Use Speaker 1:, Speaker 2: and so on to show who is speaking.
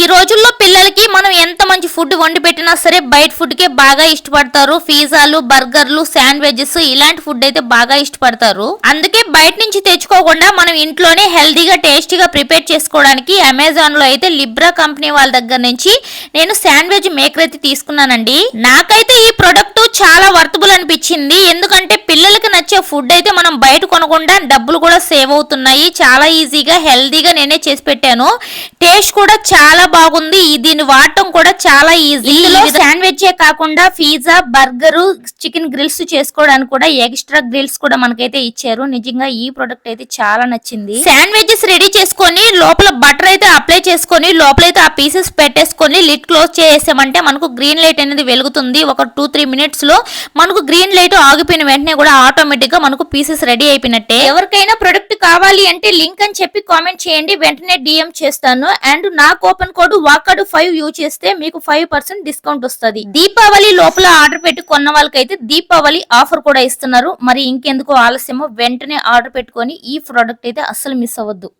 Speaker 1: ఈ రోజుల్లో పిల్లలకి మనం ఎంత మంచి ఫుడ్ వండి పెట్టినా సరే బయట ఫుడ్కే బాగా ఇష్టపడతారు. పిజ్జాలు బర్గర్లు శాండ్విచెస్ ఇలాంటి ఫుడ్ అయితే బాగా ఇష్టపడతారు. అందుకే బయట నుంచి తెచ్చుకోకుండా మనం ఇంట్లోనే హెల్దీగా టేస్టీగా ప్రిపేర్ చేసుకోవడానికి అమెజాన్లో అయితే లిబ్రా కంపెనీ వాళ్ళ దగ్గర నుంచి నేను శాండ్విచ్ మేకర్ అయితే తీసుకున్నానండి. నాకైతే ఈ ప్రొడక్ట్ చాలా వర్తబుల్ అనిపించింది. ఎందుకంటే ఫుడ్ అయితే మనం బయట కొనకుండా డబ్బులు కూడా సేవ్ అవుతున్నాయి. చాలా ఈజీగా హెల్తీగా నేనే చేసి పెట్టాను. టేస్ట్ కూడా చాలా బాగుంది. దీన్ని వాడటం కూడా చాలా ఈజీ. శాండ్విచ్ కాకుండా పిజ్జా బర్గర్ చికెన్ గ్రిల్స్ చేసుకోవడానికి కూడా ఎక్స్ట్రా గ్రిల్స్ కూడా మనకైతే ఇచ్చారు. నిజంగా ఈ ప్రొడక్ట్ అయితే చాలా నచ్చింది. శాండ్విచెస్ రెడీ చేసుకొని లోపల అప్లై చేసుకొని లోపలైతే ఆ పీసెస్ పెట్టేసుకొని లిడ్ క్లోజ్ చేసామంటే మనకు గ్రీన్ లైట్ అనేది వెలుగుతుంది. ఒక టూ త్రీ మినిట్స్లో మనకు గ్రీన్ లైట్ ఆగిపోయిన వెంటనే కూడా ఆటోమేటిక్గా మనకు పీసెస్ రెడీ అయిపోయినట్టే. ఎవరికైనా ప్రొడక్ట్ కావాలి అంటే లింక్ అని చెప్పి కామెంట్ చేయండి. వెంటనే డిఎం చేస్తాను. అండ్ నా కూపన్ కోడ్ వాకడు ఫైవ్ యూజ్ చేస్తే మీకు ఫైవ్ పర్సెంట్ డిస్కౌంట్ వస్తుంది. దీపావళి లోపల ఆర్డర్ పెట్టి కొన్న వాళ్ళకైతే దీపావళి ఆఫర్ కూడా ఇస్తున్నారు. మరి ఇంకెందుకు ఆలస్యమో వెంటనే ఆర్డర్ పెట్టుకొని ఈ ప్రోడక్ట్ అయితే అస్సలు మిస్ అవ్వద్దు.